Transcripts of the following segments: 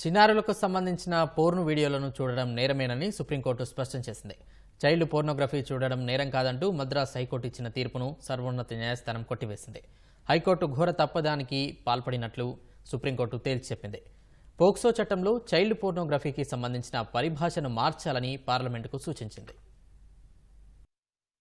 చిన్నారులకు సంబంధించిన పోర్ను వీడియోలను చూడడం నేరమేనని సుప్రీంకోర్టు స్పష్టం చేసింది. చైల్డ్ పోర్నోగ్రఫీ చూడడం నేరం కాదంటూ మద్రాస్ హైకోర్టు ఇచ్చిన తీర్పును సర్వోన్నత న్యాయస్థానం కొట్టివేసింది. హైకోర్టు ఘోర తప్పదానికి పాల్పడినట్లు సుప్రీంకోర్టు తేల్చి చెప్పింది. పోక్సో చట్టంలో చైల్డ్ పోర్నోగ్రఫీకి సంబంధించిన పరిభాషను మార్చాలని పార్లమెంటుకు సూచించింది.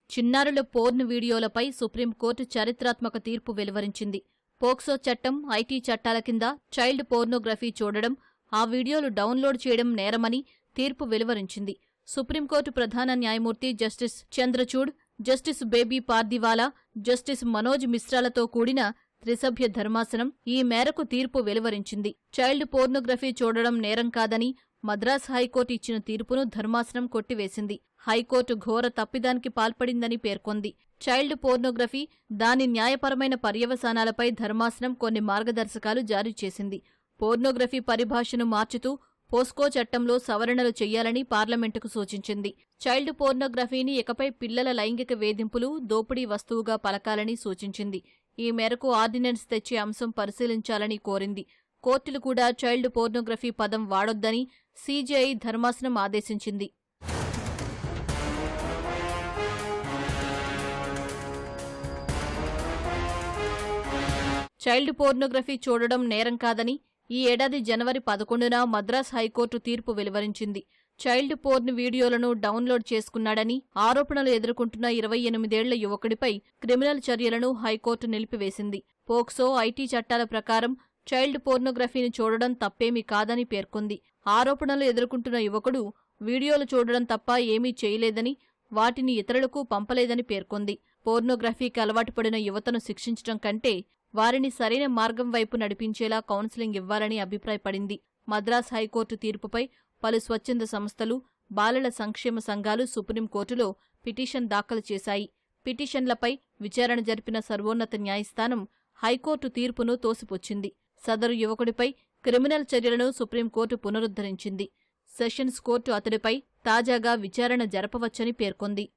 చిన్నారుల పోర్న్ వీడియోలపై సుప్రీంకోర్టు చారిత్రాత్మక తీర్పు వెలువరించింది. పోక్సో చట్టం ఐటీ చట్టాల కింద చైల్డ్ పోర్నోగ్రఫీ చూడడం ఆ వీడియోలు డౌన్లోడ్ చేయడం నేరమని తీర్పు వెలువరించింది. సుప్రీంకోర్టు ప్రధాన న్యాయమూర్తి జస్టిస్ చంద్రచూడ్ జస్టిస్ బేబీ పార్దివాలా జస్టిస్ మనోజ్ మిశ్రాలతో కూడిన త్రిసభ్య ధర్మాసనం ఈ మేరకు తీర్పు వెలువరించింది. చైల్డ్ పోర్నోగ్రఫీ చూడడం నేరం కాదని మద్రాస్ హైకోర్టు ఇచ్చిన తీర్పును ధర్మాసనం కొట్టివేసింది. హైకోర్టు ఘోర తప్పిదానికి పాల్పడిందని పేర్కొంది. చైల్డ్ పోర్నోగ్రఫీ దాని న్యాయపరమైన పర్యవసానాలపై ధర్మాసనం కొన్ని మార్గదర్శకాలు జారీ చేసింది. పోర్నోగ్రఫీ పరిభాషను మార్చుతూ పోస్కో చట్టంలో సవరణలు చేయాలని పార్లమెంటుకు సూచించింది. చైల్డ్ పోర్నోగ్రఫీని ఇకపై పిల్లల లైంగిక వేధింపులు దోపిడీ వస్తువుగా పలకాలని సూచించింది. ఈ మేరకు ఆర్డినెన్స్ తెచ్చే అంశం పరిశీలించాలని కోరింది. కోర్టులు కూడా చైల్డ్ పోర్నోగ్రఫీ పదం వాడొద్దని సీజీఐ ధర్మాసనం ఆదేశించింది. చైల్డ్ పోర్నోగ్రఫీ చూడడం నేరం కాదని ఈ ఏడాది జనవరి పదకొండున మద్రాస్ హైకోర్టు తీర్పు వెలువరించింది. చైల్డ్ పోర్న్ వీడియోలను డౌన్లోడ్ చేసుకున్నాడని ఆరోపణలు ఎదుర్కొంటున్న ఇరవై ఎనిమిదేళ్ళ యువకుడిపై క్రిమినల్ చర్యలను హైకోర్టు నిలిపివేసింది. పోక్సో ఐటీ చట్టాల ప్రకారం చైల్డ్ పోర్నోగ్రఫీని చూడడం తప్పేమీ కాదని పేర్కొంది. ఆరోపణలు ఎదుర్కొంటున్న యువకుడు వీడియోలు చూడడం తప్ప ఏమీ చేయలేదని వాటిని ఇతరులకు పంపలేదని పేర్కొంది. పోర్నోగ్రఫీకి అలవాటు పడిన యువతను శిక్షించడం కంటే వారిని సరైన మార్గం వైపు నడిపించేలా కౌన్సిలింగ్ ఇవ్వాలని అభిప్రాయపడింది. మద్రాస్ హైకోర్టు తీర్పుపై పలు స్వచ్ఛంద సంస్థలు బాలల సంక్షేమ సంఘాలు సుప్రీంకోర్టులో పిటిషన్ దాఖలు చేశాయి. పిటిషన్లపై విచారణ జరిపిన సర్వోన్నత న్యాయస్థానం హైకోర్టు తీర్పును తోసిపుచ్చింది. సదరు యువకుడిపై క్రిమినల్ చర్యలను సుప్రీంకోర్టు పునరుద్ధరించింది. సెషన్స్ కోర్టు అతడిపై తాజాగా విచారణ జరపవచ్చని పేర్కొంది.